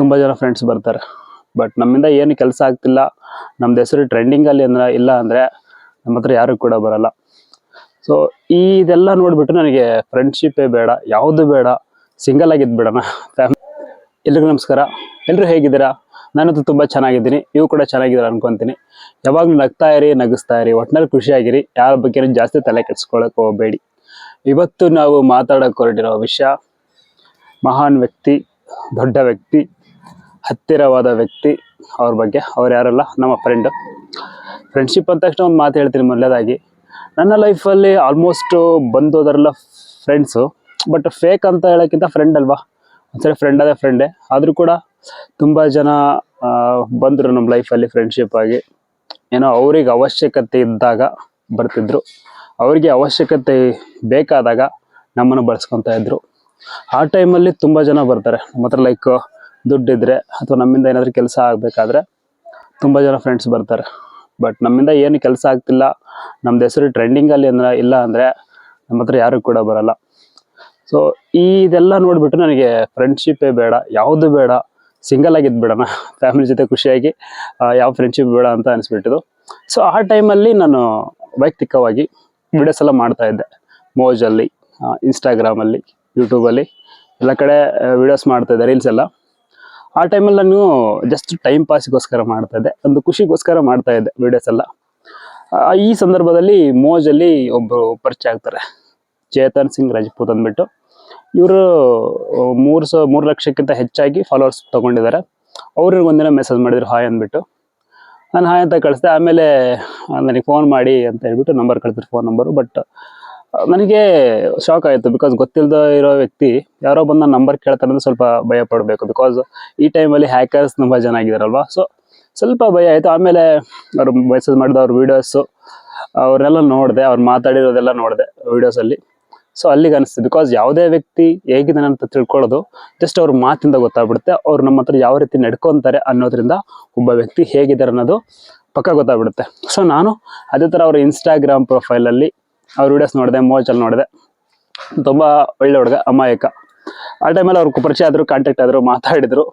ತುಂಬ ಜನ ಫ್ರೆಂಡ್ಸ್ ಬರ್ತಾರೆ. ಬಟ್ ನಮ್ಮಿಂದ ಏನು ಕೆಲಸ ಆಗ್ತಿಲ್ಲ. ನಮ್ದು ಹೆಸರು ಟ್ರೆಂಡಿಂಗಲ್ಲಿ ಅಂದ್ರೆ ಇಲ್ಲ ಅಂದರೆ ನಮ್ಮ ಹತ್ರ ಯಾರು ಕೂಡ ಬರಲ್ಲ. ಸೊ ಈ ಇದೆಲ್ಲ ನೋಡಿಬಿಟ್ಟು ನನಗೆ ಫ್ರೆಂಡ್ಶಿಪ್ಪೇ ಬೇಡ, ಯಾವುದು ಬೇಡ ಸಿಂಗಲ್ ಆಗಿದ್ದು ಬಿಡೋಣ. ಫ್ಯಾಮ್ ಎಲ್ರಿಗೂ ನಮಸ್ಕಾರ. ಎಲ್ಲರೂ ಹೇಗಿದ್ದೀರಾ? ನಾನಂತೂ ತುಂಬ ಚೆನ್ನಾಗಿದ್ದೀನಿ. ನೀವು ಕೂಡ ಚೆನ್ನಾಗಿದ್ದೀರಾ ಅನ್ಕೊಂತೀನಿ. ಯಾವಾಗಲೂ ನಗ್ತಾ ಇರಿ, ನಗಿಸ್ತಾ ಇರಿ. ಒಟ್ಟಿನಲ್ಲಿ ಖುಷಿಯಾಗಿರಿ. ಯಾರ ಬಗ್ಗೆ ಜಾಸ್ತಿ ತಲೆ ಕೆಡ್ಸ್ಕೊಳಕ್ ಹೋಗಬೇಡಿ. ಇವತ್ತು ನಾವು ಮಾತಾಡೋಕೆ ಹೊರಟಿರೋ ವಿಷಯ, ಮಹಾನ್ ವ್ಯಕ್ತಿ, ದೊಡ್ಡ ವ್ಯಕ್ತಿ ಹತ್ತಿರವಾದ ವ್ಯಕ್ತಿ ಅವ್ರ ಬಗ್ಗೆ. ಅವ್ರು ಯಾರಲ್ಲ? ನಮ್ಮ ಫ್ರೆಂಡ್ ಫ್ರೆಂಡ್ಶಿಪ್ ಅಂದ ತಕ್ಷಣ ಒಂದು ಮಾತು ಹೇಳ್ತೀನಿ ಮೊದಲೇದಾಗಿ ನನ್ನ ಲೈಫಲ್ಲಿ ಆಲ್ಮೋಸ್ಟ್ ಬಂದೋದರೆಲ್ಲ ಫ್ರೆಂಡ್ಸು ಬಟ್ ಫೇಕ್ ಅಂತ ಹೇಳೋಕ್ಕಿಂತ ಫ್ರೆಂಡ್ ಅಲ್ವಾ? ಒಂದ್ಸರಿ ಫ್ರೆಂಡ್ ಅದೇ ಫ್ರೆಂಡೇ ಆದರೂ ಕೂಡ ತುಂಬ ಜನ ಬಂದರು ನಮ್ಮ ಲೈಫಲ್ಲಿ ಫ್ರೆಂಡ್ಶಿಪ್ ಆಗಿ. ಏನೋ ಅವ್ರಿಗೆ ಅವಶ್ಯಕತೆ ಇದ್ದಾಗ ಬರ್ತಿದ್ರು. ಅವರಿಗೆ ಅವಶ್ಯಕತೆ ಬೇಕಾದಾಗ ನಮ್ಮನ್ನು ಬಳಸ್ಕೊತಾ ಇದ್ರು. ಆ ಟೈಮಲ್ಲಿ ತುಂಬ ಜನ ಬರ್ತಾರೆ. ನಮ್ಮ ಹತ್ರ ಲೈಕ್ ದುಡ್ಡಿದ್ರೆ ಅಥವಾ ನಮ್ಮಿಂದ ಏನಾದರೂ ಕೆಲಸ ಆಗಬೇಕಾದ್ರೆ ತುಂಬ ಜನ ಫ್ರೆಂಡ್ಸ್ ಬರ್ತಾರೆ. ಬಟ್ ನಮ್ಮಿಂದ ಏನು ಕೆಲಸ ಆಗ್ತಿಲ್ಲ. ನಮ್ದು ಹೆಸರು ಟ್ರೆಂಡಿಂಗಲ್ಲಿ ಅಂದ್ರೆ ಇಲ್ಲ ಅಂದರೆ ನಮ್ಮ ಹತ್ರ ಯಾರು ಕೂಡ ಬರಲ್ಲ. ಸೊ ಇದೆಲ್ಲ ನೋಡಿಬಿಟ್ಟು ನನಗೆ ಫ್ರೆಂಡ್ಶಿಪ್ಪೇ ಬೇಡ, ಯಾವುದು ಬೇಡ ಸಿಂಗಲ್ ಆಗಿದ್ದು ಬಿಡೋಣ. ಫ್ಯಾಮಿಲಿ ಜೊತೆ ಖುಷಿಯಾಗಿ ಯಾವ ಫ್ರೆಂಡ್ಶಿಪ್ ಬೇಡ ಅಂತ ಅನಿಸ್ಬಿಟ್ಟಿದ್ದು. ಸೊ ಆ ಟೈಮಲ್ಲಿ ನಾನು ವೈಯಕ್ತಿಕವಾಗಿ ವಿಡಿಯೋಸ್ ಎಲ್ಲ ಮಾಡ್ತಾ ಇದ್ದೆ. ಮೋಜಲ್ಲಿ ಇನ್ಸ್ಟಾಗ್ರಾಮಲ್ಲಿ ಯೂಟ್ಯೂಬಲ್ಲಿ ಎಲ್ಲ ಕಡೆ ವಿಡಿಯೋಸ್ ಮಾಡ್ತಾ ಇದ್ದೆ ರೀಲ್ಸ್ ಎಲ್ಲ. ಆ ಟೈಮಲ್ಲಿ ನಾನು ಜಸ್ಟ್ ಟೈಮ್ ಪಾಸ್ಗೋಸ್ಕರ ಮಾಡ್ತಾ ಇದ್ದೆ. ಒಂದು ಖುಷಿಗೋಸ್ಕರ ಮಾಡ್ತಾ ಇದ್ದೆ ವಿಡಿಯೋಸ್ ಎಲ್ಲ. ಈ ಸಂದರ್ಭದಲ್ಲಿ ಮೋಜಲ್ಲಿ ಒಬ್ಬರು ಪರಿಚಯ ಆಗ್ತಾರೆ. ಚೇತನ್ ಸಿಂಗ್ ರಜಪೂತ್ ಅಂದ್ಬಿಟ್ಟು. ಇವರು ಮೂರು ಸ, ಮೂರು ಲಕ್ಷಕ್ಕಿಂತ ಹೆಚ್ಚಾಗಿ ಫಾಲೋವರ್ಸ್ ತಗೊಂಡಿದ್ದಾರೆ. ಅವ್ರಿಗೊಂದಿನ ಮೆಸೇಜ್ ಮಾಡಿದ್ರು ಹಾಯ್ ಅಂದ್ಬಿಟ್ಟು. ನಾನು ಹಾಯ್ ಅಂತ ಕಳಿಸ್ದೆ. ಆಮೇಲೆ ನನಗೆ ಫೋನ್ ಮಾಡಿ ಅಂತ ಹೇಳ್ಬಿಟ್ಟು ನಂಬರ್ ಕಳಿಸಿದ್ರು ಫೋನ್ ನಂಬರು ಬಟ್ ನನಗೆ ಶಾಕ್ ಆಯಿತು ಬಿಕಾಸ್ ಗೊತ್ತಿಲ್ಲದ ಇರೋ ವ್ಯಕ್ತಿ ಯಾರೋ ಬಂದು ನನ್ನ ನಂಬರ್ ಕೇಳ್ತಾರೆ ಅಂದರೆ ಸ್ವಲ್ಪ ಭಯ ಪಡಬೇಕು ಬಿಕಾಸ್ ಈ ಟೈಮಲ್ಲಿ ಹ್ಯಾಕರ್ಸ್ ತುಂಬ ಜನ ಆಗಿದ್ದಾರಲ್ವ ಸೊ ಸ್ವಲ್ಪ ಭಯ ಆಯಿತು. ಆಮೇಲೆ ಅವರು ಮೆಸೇಜ್ ಮಾಡಿದ ಅವ್ರ ವೀಡಿಯೋಸು ಅವರೆಲ್ಲ ನೋಡಿದೆ, ಅವ್ರು ಮಾತಾಡಿರೋದೆಲ್ಲ ನೋಡಿದೆ ವೀಡಿಯೋಸಲ್ಲಿ ಸೊ ಅಲ್ಲಿಗೆ ಅನಿಸ್ತು. ಬಿಕಾಸ್ ಯಾವುದೇ ವ್ಯಕ್ತಿ ಹೇಗಿದ್ದಾನೆ ಅಂತ ತಿಳ್ಕೊಳ್ಳೋದು ಜಸ್ಟ್ ಅವ್ರ ಮಾತಿಂದ ಗೊತ್ತಾಗ್ಬಿಡುತ್ತೆ. ಅವ್ರು ನಮ್ಮ ಹತ್ರ ಯಾವ ರೀತಿ ನಡ್ಕೊತಾರೆ ಅನ್ನೋದ್ರಿಂದ ಒಬ್ಬ ವ್ಯಕ್ತಿ ಹೇಗಿದ್ದಾರೆ ಅನ್ನೋದು ಪಕ್ಕ ಗೊತ್ತಾಗ್ಬಿಡುತ್ತೆ. ಸೊ ನಾನು ಅದೇ ಥರ ಅವ್ರ ಇನ್ಸ್ಟಾಗ್ರಾಮ್ ಪ್ರೊಫೈಲಲ್ಲಿ ಅವ್ರ ವೀಡಿಯೋಸ್ ನೋಡಿದೆ ಮೋಜಲ್ಲಿ ನೋಡಿದೆ. ತುಂಬ ಒಳ್ಳೆ ಹುಡುಗ, ಅಮಾಯಕ. ಆ ಟೈಮಲ್ಲಿ ಅವ್ರ ಪರಿಚಯ ಆದರು ಕಾಂಟ್ಯಾಕ್ಟ್ ಆದರು, ಮಾತಾಡಿದರು.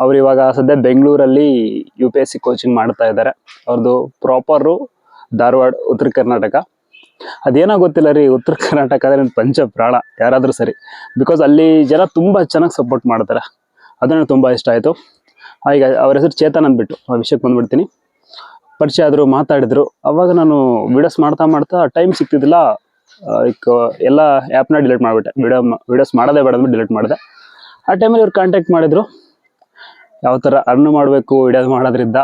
ಅವ್ರು ಇವಾಗ ಸದ್ಯ ಬೆಂಗಳೂರಲ್ಲಿ U P S C coaching ಮಾಡ್ತಾ ಇದ್ದಾರೆ ಅವ್ರದ್ದು ಪ್ರಾಪರು ಧಾರವಾಡ, ಉತ್ತರ ಕರ್ನಾಟಕ. ಅದೇನೋ ಗೊತ್ತಿಲ್ಲ ರೀ, ಉತ್ತರ ಕರ್ನಾಟಕ ಪಂಜಾಬ್ ಪಂಚ ಪ್ರಾಣ ಯಾರಾದರೂ ಸರಿ. ಬಿಕಾಸ್ ಅಲ್ಲಿ ಜನ ತುಂಬ ಚೆನ್ನಾಗಿ ಸಪೋರ್ಟ್ ಮಾಡ್ತಾರೆ. ಅದು ತುಂಬ ಇಷ್ಟ ಆಯಿತು. ಈಗ ಅವ್ರ ಹೆಸರು ಚೇತನ್ ಅಂದ್ಬಿಟ್ಟು, ಆ ವಿಷಯಕ್ಕೆ ಬಂದ್ಬಿಡ್ತೀನಿ. ಪರಿಚಯ ಆದರು ಮಾತಾಡಿದ್ರು. ಅವಾಗ ನಾನು ವಿಡಿಯೋಸ್ ಮಾಡ್ತಾ ಮಾಡ್ತಾ ಟೈಮ್ ಸಿಗ್ತಿದ್ದಿಲ್ಲ. ಲೈಕ್ ಎಲ್ಲ ಆ್ಯಪ್ನ ಡಿಲೀಟ್ ಮಾಡಿಬಿಟ್ಟೆ. ವಿಡಿಯೋ ವಿಡಿಯೋಸ್ ಮಾಡೋದೇ ಬೇಡ ಅಂದ್ಬಿಟ್ಟು ಡಿಲೀಟ್ ಮಾಡಿದೆ. ಆ ಟೈಮಲ್ಲಿ ಇವ್ರು ಕಾಂಟ್ಯಾಕ್ಟ್ ಮಾಡಿದ್ರು. ಯಾವ ಥರ ಅರ್ನ್ ಮಾಡಬೇಕು ವಿಡಿಯೋ ಮಾಡೋದ್ರಿಂದ.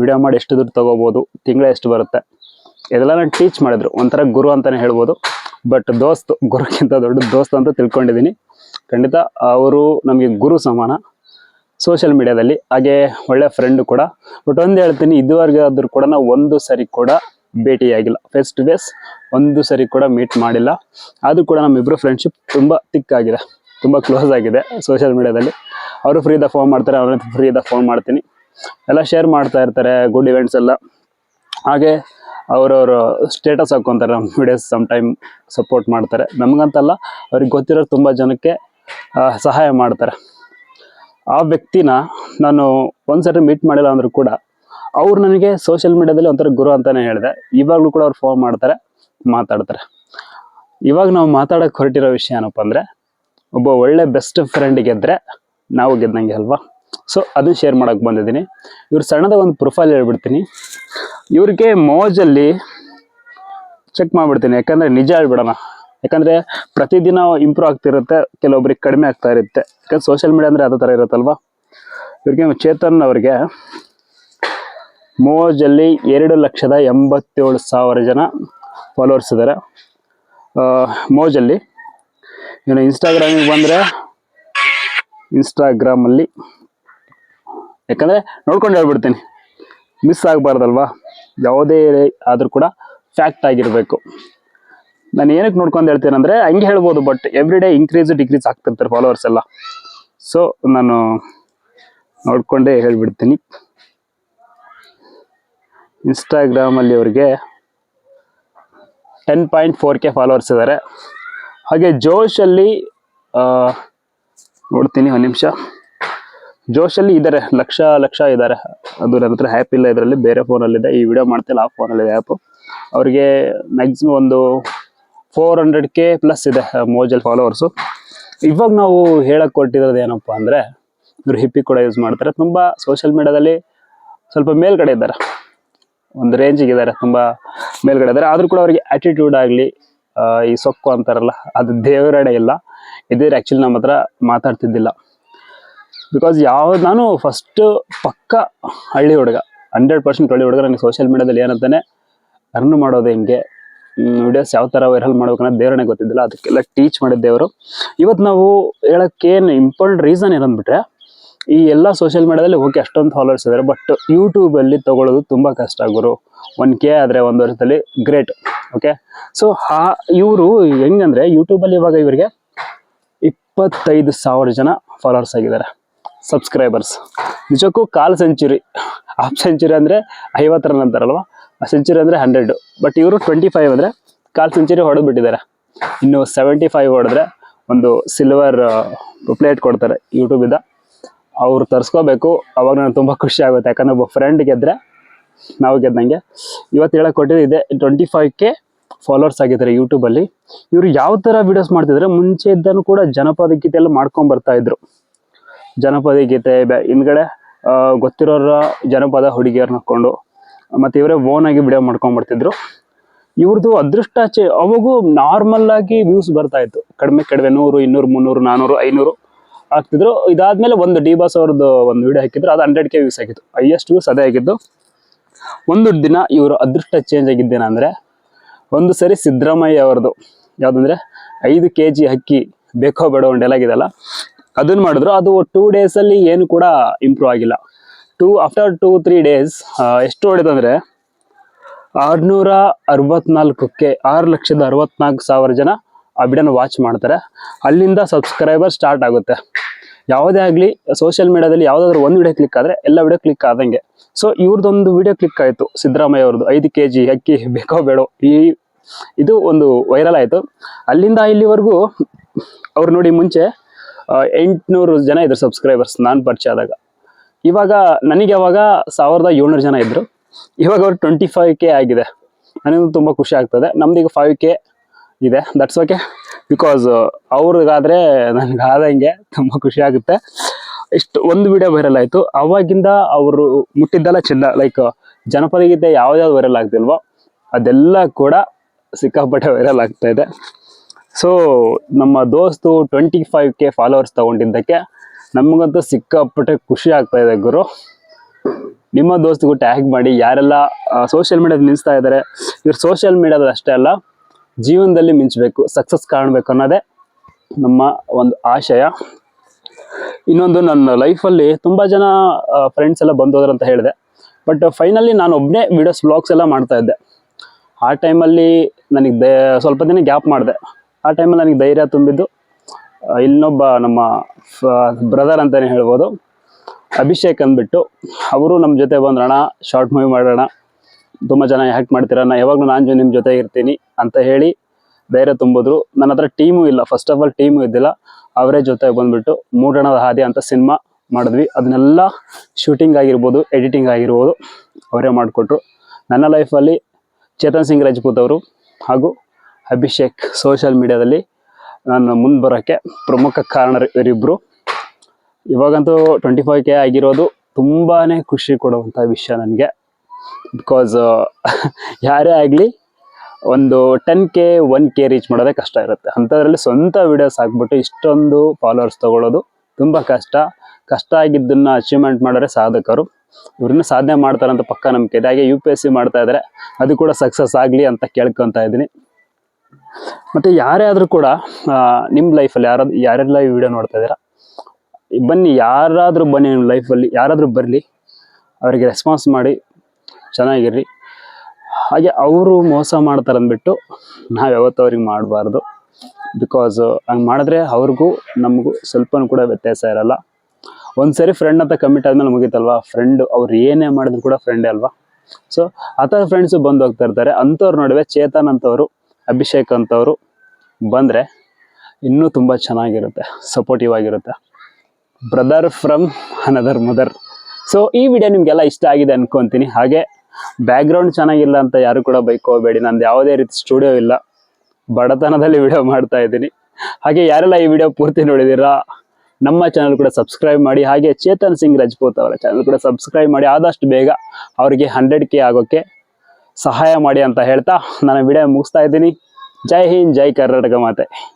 ವಿಡಿಯೋ ಮಾಡಿ ಎಷ್ಟು ದುಡ್ಡು ತೊಗೋಬೋದು, ತಿಂಗಳ ಎಷ್ಟು ಬರುತ್ತೆ. ಇದೆಲ್ಲ ನಾನು ಟೀಚ್ ಮಾಡಿದ್ರು. ಒಂಥರ ಗುರು ಅಂತಲೇ ಹೇಳ್ಬೋದು. ಬಟ್ ದೋಸ್ತ್, ಗುರುಕ್ಕಿಂತ ದೊಡ್ಡ ದೋಸ್ತ್ ಅಂತ ತಿಳ್ಕೊಂಡಿದ್ದೀನಿ. ಖಂಡಿತ ಅವರು ನಮಗೆ ಗುರು ಸಮಾನ. ಸೋಷಿಯಲ್ ಮೀಡಿಯಾದಲ್ಲಿ ಹಾಗೆ ಒಳ್ಳೆ ಫ್ರೆಂಡ್ ಕೂಡ. ಬಟ್ ಒಂದು ಹೇಳ್ತೀನಿ, ಇದುವರೆಗೆ ಆದರೂ ಕೂಡ ನಾವು ಒಂದು ಸರಿ ಕೂಡ ಭೇಟಿಯಾಗಿಲ್ಲ. ಫೇಸ್ ಟು ಫೇಸ್ ಒಂದು ಸರಿ ಕೂಡ ಮೀಟ್ ಮಾಡಿಲ್ಲ. ಆದರೂ ಕೂಡ ನಮ್ಮಿಬ್ಬರು ಫ್ರೆಂಡ್ಶಿಪ್ ತುಂಬ ಆಗಿದೆ. ತುಂಬ ಕ್ಲೋಸ್ ಆಗಿದೆ ಸೋಷಿಯಲ್ ಮೀಡಿಯಾದಲ್ಲಿ ಅವರು ಫ್ರೀ ಇದ್ದಾಗ ಫೋನ್ ಮಾಡ್ತಾರೆ, ಅವ್ರ ಫ್ರೀ ಇದ್ದಾಗ ಫೋನ್ ಮಾಡ್ತೀನಿ. ಎಲ್ಲ ಶೇರ್ ಮಾಡ್ತಾ ಇರ್ತಾರೆ ಗುಡ್ ಇವೆಂಟ್ಸ್ ಎಲ್ಲ. ಹಾಗೆ ಅವರವರು ಸ್ಟೇಟಸ್ ಹಾಕ್ಕೊತಾರೆ ನಮ್ಮ ವೀಡಿಯೋಸ್ ಸಮ್ ಟೈಮ್ ಸಪೋರ್ಟ್ ಮಾಡ್ತಾರೆ. ನಮಗಂತಲ್ಲ, ಅವ್ರಿಗೆ ಗೊತ್ತಿರೋ ತುಂಬ ಜನಕ್ಕೆ ಸಹಾಯ ಮಾಡ್ತಾರೆ. ಆ ವ್ಯಕ್ತಿನ ನಾನು ಒಂದ್ಸರಿ ಮೀಟ್ ಮಾಡಿಲ್ಲ ಅಂದರೂ ಕೂಡ ಅವ್ರು ನನಗೆ ಸೋಷಿಯಲ್ ಮೀಡಿಯಾದಲ್ಲಿ ಒಂಥರ ಗುರು ಅಂತಾನೆ ಹೇಳಿದೆ. ಇವಾಗಲೂ ಕೂಡ ಅವ್ರು ಫೋನ್ ಮಾಡ್ತಾರೆ, ಮಾತಾಡ್ತಾರೆ. ಇವಾಗ ನಾವು ಮಾತಾಡೋಕೆ ಹೊರಟಿರೋ ವಿಷಯ ಏನಪ್ಪ ಅಂದರೆ, ಒಬ್ಬ ಒಳ್ಳೆ ಬೆಸ್ಟ್ ಫ್ರೆಂಡ್ ಗೆದ್ದರೆ ನಾವು ಗೆದ್ದಂಗೆ ಅಲ್ವಾ? ಸೊ ಅದನ್ನ ಶೇರ್ ಮಾಡೋಕೆ ಬಂದಿದ್ದೀನಿ. ಇವ್ರು ಸಣ್ಣದ ಒಂದು ಪ್ರೊಫೈಲ್ ಹೇಳ್ಬಿಡ್ತೀನಿ. ಇವ್ರಿಗೆ ಮೋಜಲ್ಲಿ ಚೆಕ್ ಮಾಡ್ಬಿಡ್ತೀನಿ, ಯಾಕಂದರೆ ನಿಜ ಹೇಳ್ಬಿಡೋಣ. ಯಾಕಂದರೆ ಪ್ರತಿದಿನ ಇಂಪ್ರೂವ್ ಆಗ್ತಿರುತ್ತೆ ಕೆಲವೊಬ್ರಿಗೆ ಕಡಿಮೆ ಆಗ್ತಾ ಇರುತ್ತೆ. ಯಾಕಂದ್ರೆ ಸೋಷಿಯಲ್ ಮೀಡಿಯಾ ಅಂದರೆ ಅದೇ ಥರ ಇರುತ್ತಲ್ವಾ? ಇವ್ರಿಗೆ ಚೇತನ್ ಅವರಿಗೆ ಮೋಜಲ್ಲಿ ಎರಡು ಲಕ್ಷದ ಎಂಬತ್ತೇಳು ಸಾವಿರ ಜನ ಫಾಲೋವರ್ಸ್ ಇದ್ದಾರೆ ಮೋಜಲ್ಲಿ ಇನ್ನು ಇನ್ಸ್ಟಾಗ್ರಾಮಿಗೆ ಬಂದರೆ ಇನ್ಸ್ಟಾಗ್ರಾಮಲ್ಲಿ ಯಾಕಂದರೆ ನೋಡ್ಕೊಂಡು ಹೇಳ್ಬಿಡ್ತೀನಿ. ಮಿಸ್ ಆಗಬಾರ್ದಲ್ವಾ? ಯಾವುದೇ ಆದರೂ ಕೂಡ ಫ್ಯಾಕ್ಟ್ ಆಗಿರಬೇಕು. ನಾನು ಏನಕ್ಕೆ ನೋಡ್ಕೊಂಡು ಹೇಳ್ತೀನಿ ಹಂಗೆ ಹೇಳ್ಬೋದು but every day increase decrease ಆಗ್ತಿರ್ತಾರೆ followers ಎಲ್ಲ. ಸೊ ನಾನು ನೋಡಿಕೊಂಡೇ ಹೇಳಿಬಿಡ್ತೀನಿ. ಇನ್ಸ್ಟಾಗ್ರಾಮಲ್ಲಿ ಅವ್ರಿಗೆ ten point four K followers ಇದ್ದಾರೆ ಹಾಗೆ ಜೋಶಲ್ಲಿ ನೋಡ್ತೀನಿ ಒಂದು ನಿಮಿಷ. ಜೋಶಲ್ಲಿ ಇದ್ದಾರೆ ಲಕ್ಷ ಲಕ್ಷ ಇದ್ದಾರೆ ಅದು ನನ್ನ ಹತ್ರ ಆ್ಯಪ್ ಇಲ್ಲ ಇದರಲ್ಲಿ, ಬೇರೆ ಫೋನಲ್ಲಿದೆ ಈ ವಿಡಿಯೋ ಮಾಡ್ತಿಲ್ಲ, ಆ ಫೋನಲ್ಲಿದೆ ಆ್ಯಪು ಅವರಿಗೆ ಮ್ಯಾಕ್ಸಿಮಮ್ ಒಂದು ಫೋರ್ ಹಂಡ್ರೆಡ್ ಕೆ ಪ್ಲಸ್ ಇದೆ ಮೋಜಲ್ ಫಾಲೋವರ್ಸು ಇವಾಗ ನಾವು ಹೇಳಕ್ ಕೊಟ್ಟಿರೋದು ಏನಪ್ಪ ಅಂದರೆ, ಇವರು ಹಿಪ್ಪಿ ಕೂಡ ಯೂಸ್ ಮಾಡ್ತಾರೆ. ತುಂಬ ಸೋಷಿಯಲ್ ಮೀಡ್ಯಾದಲ್ಲಿ ಸ್ವಲ್ಪ ಮೇಲ್ಗಡೆ ಇದ್ದಾರೆ. ಒಂದು ರೇಂಜಿಗೆ ಇದ್ದಾರೆ, ತುಂಬ ಮೇಲ್ಗಡೆ ಇದ್ದಾರೆ. ಆದರೂ ಕೂಡ ಅವರಿಗೆ ಆ್ಯಟಿಟ್ಯೂಡ್ ಆಗಲಿ ಈ ಸೊಕ್ಕು ಅಂತಾರಲ್ಲ, ಅದು ದೇವರಡೆ ಇಲ್ಲ. ಇದೇ ಆ್ಯಕ್ಚುಲಿ ನಮ್ಮ ಹತ್ರ ಮಾತಾಡ್ತಿದ್ದಿಲ್ಲ. ಬಿಕಾಸ್ ಯಾವ, ನಾನು ಫಸ್ಟ್ ಪಕ್ಕ ಹಳ್ಳಿ ಹುಡುಗ ಹಂಡ್ರೆಡ್ ಪರ್ಸೆಂಟ್ ಹಳ್ಳಿ ಹುಡುಗ ನನಗೆ ಸೋಷಿಯಲ್ ಮೀಡಿಯಾದಲ್ಲಿ ಏನಂತಾನೆ ಅರ್ನ್ ಮಾಡೋದು ಹೆಂಗೆ ವಿಡಿಯೋಸ್ ಯಾವ ಥರ ವೈರಲ್ ಮಾಡ್ಬೇಕು ಅನ್ನೋದು ದೇವರೇ ಗೊತ್ತಿದ್ದಿಲ್ಲ, ಅದಕ್ಕೆಲ್ಲ ಟೀಚ್ ಮಾಡಿದ್ದೆ ದೇವರು ಇವತ್ತು ನಾವು ಹೇಳೋಕ್ಕೇನು ಇಂಪಾರ್ಟೆಂಟ್ ರೀಸನ್ ಏನಂದ್ಬಿಟ್ರೆ ಈ ಎಲ್ಲ ಸೋಷಿಯಲ್ ಮೀಡಿಯಾದಲ್ಲಿ ಓಕೆ ಅಷ್ಟೊಂದು ಫಾಲೋವರ್ಸ್ ಇದ್ದಾರೆ ಬಟ್ ಯೂಟ್ಯೂಬಲ್ಲಿ ತಗೊಳ್ಳೋದು ತುಂಬ ಕಷ್ಟ ಗುರು. ಒನ್ ಕೆ ಆದರೆ ಒಂದು ವರ್ಷದಲ್ಲಿ ಗ್ರೇಟ್ ಓಕೆ ಸೊ ಹಾ, ಇವರು ಹೆಂಗಂದ್ರೆ ಯೂಟ್ಯೂಬಲ್ಲಿ ಇವಾಗ ಇವರಿಗೆ ಇಪ್ಪತ್ತೈದು ಸಾವಿರ ಜನ ಫಾಲೋವರ್ಸ್ ಆಗಿದ್ದಾರೆ ಸಬ್ಸ್ಕ್ರೈಬರ್ಸ್ ನಿಜಕ್ಕೂ ಕಾಲ್ ಸೆಂಚುರಿ ಹಾಫ್ ಸೆಂಚುರಿ ಅಂದರೆ ಐವತ್ತರ ನಂತರ ಅಂತಾರಲ್ವ ಸೆಂಚುರಿ ಅಂದರೆ ಹಂಡ್ರೆಡ್ ಬಟ್ ಇವರು ಟ್ವೆಂಟಿ ಫೈವ್ ಅಂದರೆ ಕಾಲು ಸೆಂಚುರಿ ಹೊಡೆದು ಬಿಟ್ಟಿದ್ದಾರೆ. ಇನ್ನು ಸೆವೆಂಟಿ ಫೈವ್ ಹೊಡೆದ್ರೆ ಒಂದು ಸಿಲ್ವರ್ ಪ್ಲೇಟ್ ಕೊಡ್ತಾರೆ ಯೂಟ್ಯೂಬಿಂದ ಅವ್ರು ತರಿಸ್ಕೋಬೇಕು. ಅವಾಗ ನಾನು ತುಂಬ ಖುಷಿ ಆಗುತ್ತೆ. ಯಾಕಂದ್ರೆ ಒಬ್ಬ ಫ್ರೆಂಡ್ ಗೆದ್ದರೆ ನಾವು ಗೆದ್ದಂಗೆ. ಇವತ್ತು ಹೇಳಕ್ ಕೊಟ್ಟಿದ್ದೆ ಟ್ವೆಂಟಿ ಫೈವ್ ಕೆ ಫಾಲೋವರ್ಸ್ ಆಗಿದ್ದಾರೆ ಯೂಟ್ಯೂಬಲ್ಲಿ ಇವರು ಯಾವ ಥರ ವಿಡಿಯೋಸ್ ಮಾಡ್ತಿದ್ರೆ? ಮುಂಚೆ ಇದ್ದನು ಕೂಡ ಜನಪದ ಗೀತೆ ಎಲ್ಲ ಮಾಡ್ಕೊಂಡ್ ಬರ್ತಾ ಇದ್ರು. ಜನಪದ ಗೀತೆ ಹಿಂದ್ಗಡೆ ಗೊತ್ತಿರೋರ ಜನಪದ ಹುಡುಗಿಯರ್ನ ಹಾಕೊಂಡು ಮತ್ತೆ ಇವರೇ ಓನಾಗಿ ವಿಡಿಯೋ ಮಾಡ್ಕೊಂಡ್ ಬರ್ತಿದ್ರು ಇವ್ರದ್ದು ಅದೃಷ್ಟ ಚೆ ಅವಾಗೂ ನಾರ್ಮಲ್ ಆಗಿ ವ್ಯೂಸ್ ಬರ್ತಾ ಇತ್ತು. ಕಡಿಮೆ ಕಡಿಮೆ ನೂರು, ಇನ್ನೂರು, ಮುನ್ನೂರು, ನಾನೂರು, ಐನೂರು ಆಗ್ತಿದ್ರು. ಇದಾದ್ಮೇಲೆ ಒಂದು ಡಿ ಬಾಸ್ ಅವ್ರದ್ದು ಒಂದು ವಿಡಿಯೋ ಹಾಕಿದ್ರು, ಅದು ಹಂಡ್ರೆಡ್ ಕೆ ವ್ಯೂಸ್ ಆಗಿತ್ತು. ಹೈಯೆಸ್ಟ್ ವ್ಯೂಸ್ ಅದೇ ಆಗಿದ್ದು. ಒಂದು ದಿನ ಇವರು ಅದೃಷ್ಟ ಚೇಂಜ್ ಆಗಿದ್ದೇನಂದರೆ ಒಂದು ಸರಿ ಸಿದ್ದರಾಮಯ್ಯ ಅವ್ರದ್ದು ಯಾವುದಂದ್ರೆ ಐದು ಕೆ ಜಿ ಅಕ್ಕಿ ಬೇಕೋ ಬೇಡ ಒಂದು ಡೈಲಾಗ್ ಇದೆಲ್ಲ ಅದನ್ನ ಮಾಡಿದ್ರು. ಅದು ಟೂ ಡೇಸಲ್ಲಿ ಏನು ಕೂಡ ಇಂಪ್ರೂವ್ ಆಗಿಲ್ಲ. Two after two three days ಎಷ್ಟು ಹೊಡೆದಂದ್ರೆ ಆರುನೂರ ಅರವತ್ನಾಲ್ಕಕ್ಕೆ ಆರು ಲಕ್ಷದ ಅರವತ್ನಾಲ್ಕು ಸಾವಿರ ಜನ ಆ ವಿಡಿಯೋನ ವಾಚ್ ಮಾಡ್ತಾರೆ. ಅಲ್ಲಿಂದ ಸಬ್ಸ್ಕ್ರೈಬರ್ ಸ್ಟಾರ್ಟ್ ಆಗುತ್ತೆ. ಯಾವುದೇ ಆಗಲಿ ಸೋಷಿಯಲ್ ಮೀಡಿಯಾದಲ್ಲಿ ಯಾವುದಾದ್ರೂ ಒಂದು ವಿಡಿಯೋ ಕ್ಲಿಕ್ ಆದರೆ ಎಲ್ಲ ವಿಡಿಯೋ ಕ್ಲಿಕ್ ಆದಂಗೆ. ಸೊ ಇವ್ರದ್ದೊಂದು ವಿಡಿಯೋ ಕ್ಲಿಕ್ ಆಯಿತು, ಸಿದ್ದರಾಮಯ್ಯ ಅವ್ರದ್ದು ಐದು ಕೆ ಜಿ ಅಕ್ಕಿ, ಬೇಕೋ ಬೇಡೋ, ಈ ಇದು ಒಂದು ವೈರಲ್ ಆಯಿತು. ಅಲ್ಲಿಂದ ಇಲ್ಲಿವರೆಗೂ ಅವ್ರು ನೋಡಿ ಮುಂಚೆ ಎಂಟುನೂರು ಜನ ಇದ್ರು ಸಬ್ಸ್ಕ್ರೈಬರ್ಸ್ ನಾನು ಪರಿಚಯ ಆದಾಗ. ಇವಾಗ ನನಗೆ ಅವಾಗ ಸಾವಿರದ ಏಳ್ನೂರು ಜನ ಇದ್ದರು ಇವಾಗ ಅವ್ರು ಟ್ವೆಂಟಿ ಫೈವ್ ಕೆ ಆಗಿದೆ. ನನಗೂ ತುಂಬ ಖುಷಿ ಆಗ್ತದೆ. ನಮ್ದು ಈಗ ಫೈವ್ ಕೆ ಇದೆ. ದಟ್ಸ್ ಓಕೆ ಬಿಕಾಸ್ ಅವ್ರಿಗಾದರೆ ನನಗೆ ಆದಂಗೆ ತುಂಬ ಖುಷಿ ಆಗುತ್ತೆ. ಇಷ್ಟು ಒಂದು ವಿಡಿಯೋ ವೈರಲ್ ಆಯಿತು. ಅವಾಗಿಂದ ಅವರು ಮುಟ್ಟಿದ್ದೆಲ್ಲ ಚೆಲ್ಲ. ಲೈಕ್ ಜನಪದ ಗೀತೆ ಯಾವ್ದಾವ್ದು ವೈರಲ್ ಆಗ್ತಿಲ್ವೋ ಅದೆಲ್ಲ ಕೂಡ ಸಿಕ್ಕಾಪಟ್ಟೆ ವೈರಲ್ ಆಗ್ತಾ ಇದೆ. ಸೊ ನಮ್ಮ ದೋಸ್ತು ಟ್ವೆಂಟಿ ಫೈವ್ ಕೆ ಫಾಲೋವರ್ಸ್ ತಗೊಂಡಿದ್ದಕ್ಕೆ ನಮಗಂತೂ ಸಿಕ್ಕಾಪಟ್ಟೆ ಖುಷಿ ಆಗ್ತಾ ಇದೆ ಗುರು. ನಿಮ್ಮ ದೋಸ್ತಿಗೂ ಟ್ಯಾಗ್ ಮಾಡಿ, ಯಾರೆಲ್ಲ ಸೋಷಿಯಲ್ ಮೀಡಿಯಾದ ಮಿಂಚ್ತಾ ಇದ್ದಾರೆ ಇವ್ರು ಸೋಷಿಯಲ್ ಮೀಡಿಯಾದ ಅಷ್ಟೇ ಅಲ್ಲ, ಜೀವನದಲ್ಲಿ ಮಿಂಚಬೇಕು ಸಕ್ಸಸ್ ಕಾಣಬೇಕು ಅನ್ನೋದೇ ನಮ್ಮ ಒಂದು ಆಶಯ. ಇನ್ನೊಂದು, ನನ್ನ ಲೈಫಲ್ಲಿ ತುಂಬ ಜನ ಫ್ರೆಂಡ್ಸ್ ಎಲ್ಲ ಬಂದು ಹೋದ್ರು ಅಂತ ಹೇಳಿದೆ. ಬಟ್ ಫೈನಲಿ ನಾನು ಒಬ್ಬನೇ ವಿಡಿಯೋಸ್ ವ್ಲಾಗ್ಸ್ ಎಲ್ಲ ಮಾಡ್ತಾ ಇದ್ದೆ. ಆ ಟೈಮಲ್ಲಿ ನನಗೆ ಸ್ವಲ್ಪ ದಿನ ಗ್ಯಾಪ್ ಮಾಡಿದೆ. ಆ ಟೈಮಲ್ಲಿ ನನಗೆ ಧೈರ್ಯ ತುಂಬಿದ್ದು ಇನ್ನೊಬ್ಬ ನಮ್ಮ ಬ್ರದರ್ ಅಂತಲೇ ಹೇಳ್ಬೋದು. ಅಭಿಷೇಕ್ ಅಂದ್ಬಿಟ್ಟು, ಅವರು ನಮ್ಮ ಜೊತೆ ಬಂದ್ರಣ ಶಾರ್ಟ್ ಮೂವಿ ಮಾಡೋಣ. ತುಂಬ ಜನ ಹ್ಯಾಕ್ ಮಾಡ್ತೀರಣ್ಣ ಯಾವಾಗಲೂ ನಾನು ನಿಮ್ಮ ಜೊತೆ ಇರ್ತೀನಿ ಅಂತ ಹೇಳಿ ಧೈರ್ಯ ತುಂಬಿದ್ರು. ನನ್ನ ಹತ್ರ ಟೀಮು ಇಲ್ಲ. ಫಸ್ಟ್ ಆಫ್ ಆಲ್ ಟೀಮು ಇದ್ದಿಲ್ಲ. ಅವರೇ ಜೊತೆ ಬಂದ್ಬಿಟ್ಟು, ಮೂಡಣದ ಹಾದಿ ಅಂತ ಸಿನಿಮಾ ಮಾಡಿದ್ವಿ. ಅದನ್ನೆಲ್ಲ ಶೂಟಿಂಗ್ ಆಗಿರ್ಬೋದು ಎಡಿಟಿಂಗ್ ಆಗಿರ್ಬೋದು, ಅವರೇ ಮಾಡಿಕೊಟ್ರು. ನನ್ನ ಲೈಫಲ್ಲಿ ಚೇತನ್ ಸಿಂಗ್ ರಜಪೂತ್ ಅವರು ಹಾಗೂ ಅಭಿಷೇಕ್ ಸೋಷಿಯಲ್ ಮೀಡಿಯಾದಲ್ಲಿ ನಾನು ಮುಂದೆ ಬರೋಕ್ಕೆ ಪ್ರಮುಖ ಕಾರಣ ಇವರಿಬ್ಬರು ಇವಾಗಂತೂ ಟ್ವೆಂಟಿ ಫೈವ್ ಕೆ ಆಗಿರೋದು ತುಂಬಾ ಖುಷಿ ಕೊಡುವಂಥ ವಿಷಯ ನನಗೆ. ಬಿಕಾಸ್ ಯಾರೇ ಆಗಲಿ ಒಂದು ten K one K reach ಮಾಡೋದೇ ಕಷ್ಟ ಇರುತ್ತೆ. ಅಂಥದ್ರಲ್ಲಿ ಸ್ವಂತ ವಿಡಿಯೋಸ್ ಹಾಕ್ಬಿಟ್ಟು ಇಷ್ಟೊಂದು ಫಾಲೋವರ್ಸ್ ತೊಗೊಳ್ಳೋದು ತುಂಬ ಕಷ್ಟ. ಕಷ್ಟ ಆಗಿದ್ದನ್ನು ಅಚೀವ್ಮೆಂಟ್ ಮಾಡಿದ್ರೆ ಸಾಧಕರು. ಇವ್ರನ್ನ ಸಾಧನೆ ಮಾಡ್ತಾರಂತ ಪಕ್ಕ ನಂಬಿಕೆ ಇದೆ. ಹಾಗೆ ಯು ಪಿ ಎಸ್ ಸಿ ಮಾಡ್ತಾ ಇದ್ದಾರೆ ಅದು ಕೂಡ ಸಕ್ಸಸ್ ಆಗಲಿ ಅಂತ ಕೇಳ್ಕೊತಾ ಇದ್ದೀನಿ. ಮತ್ತು ಯಾರೇ ಆದರೂ ಕೂಡ ನಿಮ್ಮ ಲೈಫಲ್ಲಿ ಯಾರಾದ್ರು ಯಾರೆಲ್ಲ ಈ ವಿಡಿಯೋ ನೋಡ್ತಾ ಇದ್ದೀರಾ, ಬನ್ನಿ, ಯಾರಾದರೂ ಬನ್ನಿ ನಿಮ್ಮ ಲೈಫಲ್ಲಿ ಯಾರಾದರೂ ಬರಲಿ, ಅವರಿಗೆ ರೆಸ್ಪಾನ್ಸ್ ಮಾಡಿ, ಚೆನ್ನಾಗಿರ್ರಿ. ಹಾಗೆ ಅವರು ಮೋಸ ಮಾಡ್ತಾರೆ ಅಂದ್ಬಿಟ್ಟು ನಾವು ಯಾವತ್ತೂ ಅವ್ರಿಗೆ ಮಾಡಬಾರ್ದು. ಬಿಕಾಸ್ ಹಂಗೆ ಮಾಡಿದ್ರೆ ಅವ್ರಿಗೂ, ನಮಗೂ ಸ್ವಲ್ಪನೂ ಕೂಡ ವ್ಯತ್ಯಾಸ ಇರಲ್ಲ. ಒಂದ್ಸರಿ ಫ್ರೆಂಡ್ ಅಂತ ಕಮಿಟ್ ಆದ್ಮೇಲೆ ಮುಗೀತಲ್ವಾ? ಫ್ರೆಂಡ್ ಅವ್ರು ಏನೇ ಮಾಡಿದ್ರು ಕೂಡ ಫ್ರೆಂಡೇ ಅಲ್ವಾ? ಸೊ ಆ ಥರ ಫ್ರೆಂಡ್ಸು ಬಂದು ಹೋಗ್ತಾ ಇರ್ತಾರೆ. ಅಂಥವ್ರ ನಡುವೆ ಚೇತನ್ ಅಂತವರು ಅಭಿಷೇಕ್ ಅಂತವರು ಬಂದರೆ ಇನ್ನೂ ತುಂಬ ಚೆನ್ನಾಗಿರುತ್ತೆ ಸಪೋರ್ಟಿವ್ ಆಗಿರುತ್ತೆ. Brother from another mother so ಈ ವಿಡಿಯೋ ನಿಮಗೆಲ್ಲ ಇಷ್ಟ ಆಗಿದೆ ಅನ್ಕೊತೀನಿ. ಹಾಗೆ ಬ್ಯಾಕ್ಗ್ರೌಂಡ್ ಚೆನ್ನಾಗಿಲ್ಲ ಅಂತ ಯಾರು ಕೂಡ ಬೈಕೋಬೇಡಿ. ನಂದು ಯಾವುದೇ ರೀತಿ ಸ್ಟುಡಿಯೋ ಇಲ್ಲ. ಬಡತನದಲ್ಲಿ ವಿಡಿಯೋ ಮಾಡ್ತಾ ಇದ್ದೀನಿ. ಹಾಗೆ ಯಾರೆಲ್ಲ ಈ ವಿಡಿಯೋ ಪೂರ್ತಿ ನೋಡಿದ್ದೀರಾ ನಮ್ಮ ಚಾನಲ್ ಕೂಡ ಸಬ್ಸ್ಕ್ರೈಬ್ ಮಾಡಿ. ಹಾಗೆ ಚೇತನ್ ಸಿಂಗ್ ರಜಪೂತ್ ಅವರ ಚಾನಲ್ ಕೂಡ ಸಬ್ಸ್ಕ್ರೈಬ್ ಮಾಡಿ. ಆದಷ್ಟು ಬೇಗ ಅವರಿಗೆ ಹಂಡ್ರೆಡ್ ಕೆ ಆಗೋಕ್ಕೆ ಸಹಾಯ ಮಾಡಿ ಅಂತ ಹೇಳ್ತಾ ನಾನು ವಿಡಿಯೋ ಮುಗಿಸ್ತಾ ಇದ್ದೀನಿ. ಜೈ ಹಿಂದ್ ಜೈ ಕರ್ನಾಟಕ ಮಾತೆ.